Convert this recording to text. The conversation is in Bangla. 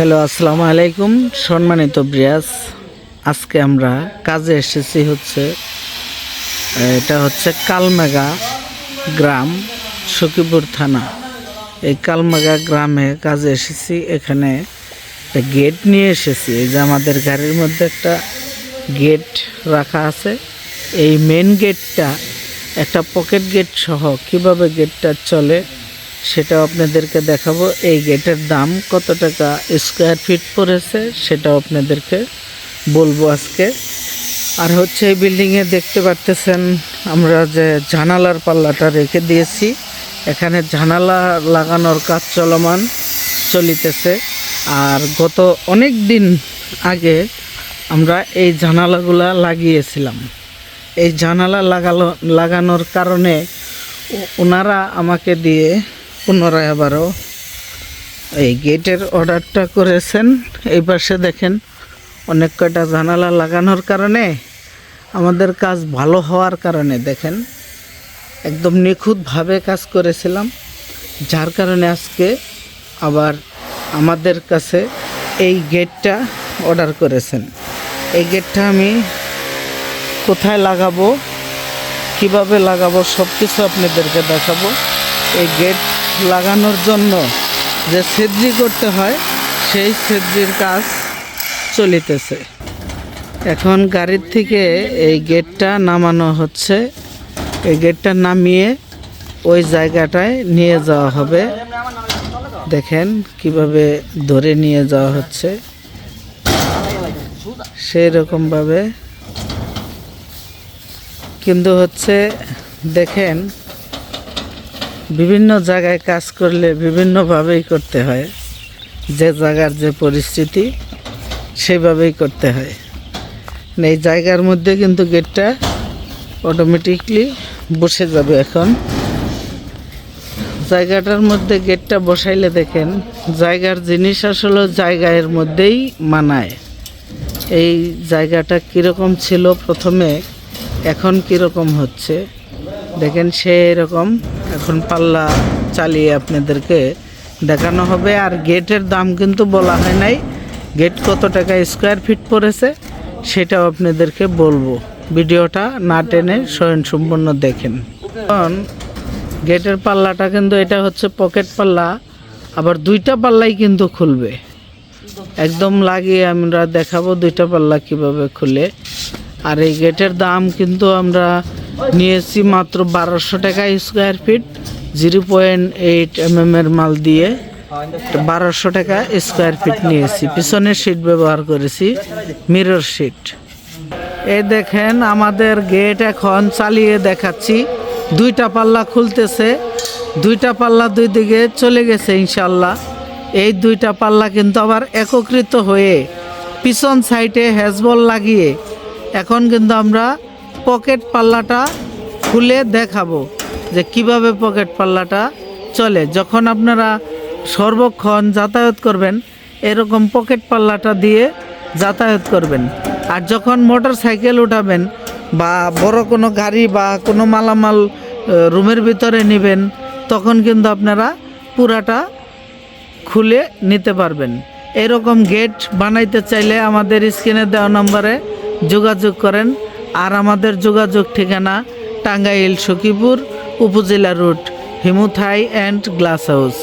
হ্যালো, আসসালামু আলাইকুম। সম্মানিত ব্রিয়াস আজকে আমরা কাজে এসেছি হচ্ছে, এটা হচ্ছে কালমেগা গ্রাম, সখীপুর থানা। এই কালমেগা গ্রামে কাজে এসেছি, এখানে একটা গেট নিয়ে এসেছি। এই যে আমাদের গাড়ির মধ্যে একটা গেট রাখা আছে। এই মেন গেটটা একটা পকেট গেট সহ কীভাবে গেটটা চলে সেটাও আপনাদেরকে দেখাবো। এই গেটের দাম কত টাকা স্কোয়ার ফিট পড়েছে সেটাও আপনাদেরকে বলব আজকে। আর হচ্ছে এই বিল্ডিংয়ে দেখতে পারতেছেন আমরা যে জানালার পাল্লাটা রেখে দিয়েছি। এখানে জানালা লাগানোর কাজ চলমান, চলিতেছে। আর গত অনেক দিন আগে আমরা এই জানালাগুলা লাগিয়েছিলাম। এই জানালা লাগালো লাগানোর কারণে ওনারা আমাকে দিয়ে পুনরায় আবারও এই গেটের অর্ডারটা করেছেন। এই পাশে দেখেন অনেক কয়টা জানালা লাগানোর কারণে আমাদের কাজ ভালো হওয়ার কারণে দেখেন একদম নিখুঁতভাবে কাজ করেছিলাম, যার কারণে আজকে আবার আমাদের কাছে এই গেটটা অর্ডার করেছেন। এই গেটটা আমি কোথায় লাগাবো, কীভাবে লাগাবো সব কিছু আপনাদেরকে দেখাবো। এই গেট লাগানোর জন্য যে সেদ্রি করতে হয়, সেই সেদ্রির কাজ চলিতেছে। এখন গাড়ির থেকে এই গেটটা নামানো হচ্ছে। এই গেটটা নামিয়ে ওই জায়গাটায় নিয়ে যাওয়া হবে। দেখেন কীভাবে ধরে নিয়ে যাওয়া হচ্ছে। সেই রকমভাবে কিন্তু হচ্ছে, দেখেন বিভিন্ন জায়গায় কাজ করলে বিভিন্নভাবেই করতে হয়। যে জায়গার যে পরিস্থিতি, সেভাবেই করতে হয়। এই জায়গার মধ্যে কিন্তু গেটটা অটোমেটিকলি বসে যাবে এখন। জায়গাটার মধ্যে গেটটা বসাইলে দেখেন, জায়গার জিনিস আসলে জায়গার মধ্যেই মানায়। এই জায়গাটা কীরকম ছিল প্রথমে, এখন কীরকম হচ্ছে, দেখেন সেই রকম এখন পাল্লা চালিয়ে আপনাদেরকে দেখানো হবে। আর গেটের দাম কিন্তু বলা হয় নাই। গেট কত টাকা স্কোয়ার ফিট পড়েছে সেটাও আপনাদেরকে বলব। ভিডিওটা না টেনে স্বয়ংসম্পূর্ণ দেখেন। কারণ গেটের পাল্লাটা কিন্তু এটা হচ্ছে পকেট পাল্লা, আবার দুইটা পাল্লাই কিন্তু খুলবে। একদম লাগিয়ে আমরা দেখাবো দুইটা পাল্লা কীভাবে খুলে। আর এই গেটের দাম কিন্তু আমরা নিয়েছি মাত্র বারোশো টাকা square feet zero point eight M এর মাল দিয়ে। বারোশো টাকা স্কোয়ার ফিট নিয়েছি। পিছনের সিট ব্যবহার করেছি মিরর সিট এই দেখেন, আমাদের গেট এখন চালিয়ে দেখাচ্ছি। দুইটা পাল্লা খুলতেছে, দুইটা পাল্লা দুই দিকে চলে গেছে ইনশাল্লাহ। এই দুইটা পাল্লা কিন্তু আবার একত্রিত হয়ে পিছন সাইডে হ্যাজবল লাগিয়ে এখন কিন্তু আমরা পকেট পাল্লাটা খুলে দেখাবো যে কীভাবে পকেট পাল্লাটা চলে। যখন আপনারা সর্বক্ষণ যাতায়াত করবেন, এরকম পকেট পাল্লাটা দিয়ে যাতায়াত করবেন। আর যখন মোটর সাইকেল উঠাবেন বা বড় কোনো গাড়ি বা কোনো মালামাল রুমের ভিতরে নেবেন, তখন কিন্তু আপনারা পুরাটা খুলে নিতে পারবেন। এরকম গেট বানাইতে চাইলে আমাদের স্ক্রিনে দেওয়া নম্বরে যোগাযোগ করেন। আর আমাদের যোগাযোগ ঠিকানা টাঙ্গাইল সখীপুর উপজেলা রোড হিমুথাই অ্যান্ড গ্লাস হাউস।